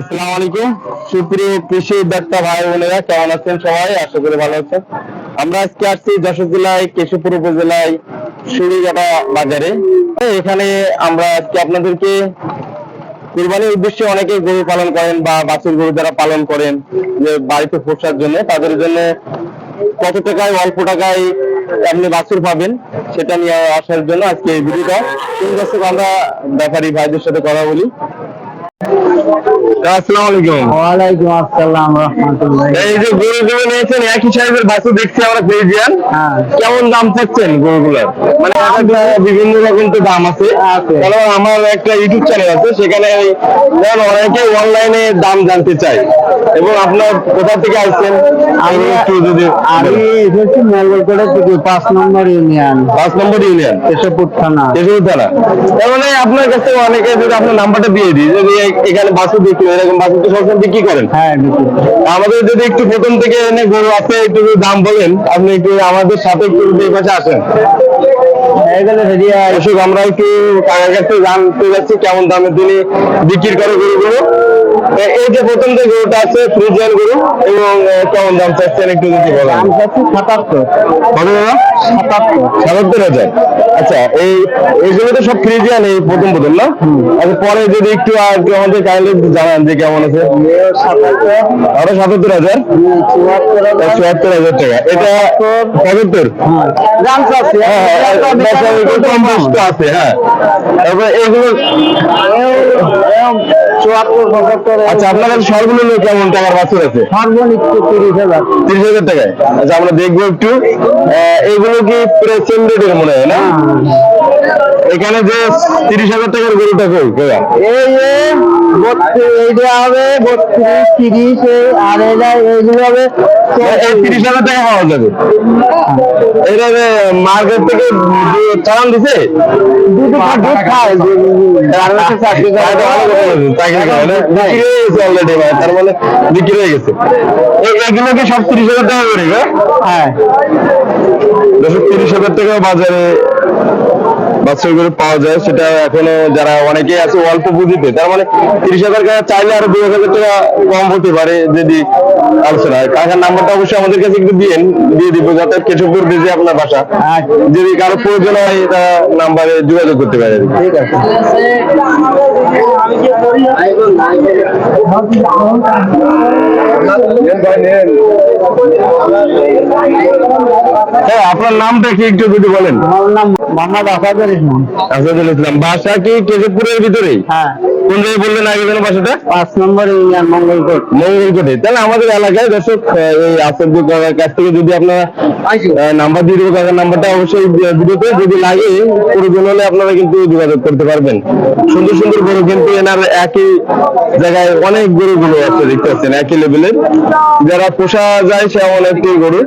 আসসালামু আলাইকুম। সুপ্রিয় কৃষি উদ্যোক্তা ভাই বোনেরা, কেমন আছেন সবাই? আশা করি ভালো আছেন। আমরা আজকে আসছি যশোর জেলায়, কেশবপুর উপজেলায় সুরিঘাটা বাজারে। এখানে আমরা আজকে আপনাদেরকে কুরবানির উদ্দেশ্যে অনেকে গরু পালন করেন বা বাছুর গরু যারা পালন করেন, যে বাড়িতে পোষার জন্য, তাদের জন্য কত টাকায়, অল্প টাকায় আপনি বাছুর পাবেন, সেটা নিয়ে আসার জন্য আজকে এই ভিডিওটা। তিন দর্শক আমরা ব্যাপারী ভাইদের সাথে কথা বলি। আসসালামু আলাইকুম ওয়ালাইকুম আসসালাম রহমতুল্লাহ। এই যে গরুগুলো নিয়েছেন একই সাইজের বাছুর দেখছি আমরা ফ্রিজিয়ান হ্যাঁ। কেমন দাম চাচ্ছেন গরুগুলোর? মানে বিভিন্ন রকম তো দাম আছে। আছে। কারণ আমার একটা ইউটিউব চ্যানেল আছে সেখানে অনেকে অনলাইনে দাম জানতে চায়। এবং আপনার কোথা থেকে আসছেন? আমি একটু যদি আমি এসেছি থেকে পাঁচ নম্বর ইউনিয়ন। পাঁচ নম্বর ইউনিয়ন? কেশবপুর থানা। কেশবপুর থানা। তার মানে আপনার কাছে অনেকে যদি আপনার নাম্বারটা দিয়ে দিই যদি এখানে বাছুর বিক্রি হয়, এরকম বাসু তো সবসময় বিক্রি করেন? হ্যাঁ আমাদের যদি একটু প্রথম থেকে এনে গরু আছে একটু দাম বলেন আপনি একটু আমাদের সাথে একটু এই পাশে আসেন এগুলো আমরা একটু কাকার কাছে জানতে যাচ্ছি কেমন দামে তিনি বিক্রি করে গরুগুলো। এই যে প্রথম যে গরুটা আছে ফ্রিজিয়ান গরু এবং কেমন দাম চাচ্ছেন একটু যদি বলেন? দাম চাচ্ছি সাতাত্তর। কত দাদা সাতাত্তর। সাতাত্তর হাজার। আচ্ছা এই এইগুলো তো সব ফ্রিজিয়ান এই প্রথম প্রথম না? আচ্ছা পরে যদি একটু আর একটু আমাদের কাইন্ডলি জানান যে কেমন আছে। আরও সাতাত্তর হাজার? চুয়াত্তর হাজার। টাকা। এটা পঁচাত্তর দাম চাচ্ছি। হ্যাঁ, হ্যাঁ, কম আছে হ্যাঁ। তারপরে এগুলো চুয়াত্তর পঁচাত্তর আচ্ছা আপনার কাছে সর্বনিম্ন কেমন টাকার বাছুর আছে? সর্বনিম্ন তিরিশ হাজার। তিরিশ হাজার টাকায়? আচ্ছা আমরা দেখব একটু। এগুলো এইগুলো কি রেটের মনে হয় না? এখানে যে তিরিশ হাজার টাকার গরুটা কই? এই এইটা হবে বত্রিশ তিরিশ আর এইটা এইগুলো হবে এই তিরিশ হাজার টাকা পাওয়া যাবে? এটা মার্কেট থেকে চালান দিছে? তার মানে বিক্রি হয়ে গেছে। এগুলো কি সব তিরিশ হাজার টাকা করে হ্যাঁ। তিরিশ হাজার টাকা বাজারে বাচ্চার করে পাওয়া যায় সেটা এখনও যারা অনেকেই আছে অল্প পুঁজিতে তার মানে তিরিশ হাজার টাকা চাইলে আরও দুই হাজার টাকা কম হতে পারে যদি আলোচনা হয়। কাকার নাম্বারটা অবশ্যই আমাদের কাছে একটু দিয়েন দিয়ে দিব যাতে কেশবপুর বেজে আপনার বাসা। আচ্ছা। যদি কারও প্রয়োজন হয় তারা নাম্বারে যোগাযোগ করতে পারে ঠিক আছে। হ্যাঁ আপনার নামটা কি একটু যদি বলেন? আমার নাম মোহাম্মদ আসাদুল ইসলাম আসাদুল ইসলাম। বাসা কি কেশবপুরের ভিতরে হ্যাঁ। কোন জায়গায় বললেন আগে যেন বাসাটা পাঁচ নম্বর ইউনিয়ন মঙ্গলকোট মঙ্গলকোটে তাহলে আমাদের এলাকায় দর্শক এই আসাদুল কাকার কাছ থেকে যদি আপনারা নাম্বার দিয়ে দেবো কাকার নাম্বারটা অবশ্যই ভিডিওতে যদি লাগে প্রয়োজন হলে আপনারা কিন্তু যোগাযোগ করতে পারবেন। সুন্দর সুন্দর গরু কিন্তু এনার একই জায়গায় অনেক গরুগুলো আছে দেখতে পাচ্ছেন একই লেভেলের যারা পোষা যায় সে অনেকটি গরু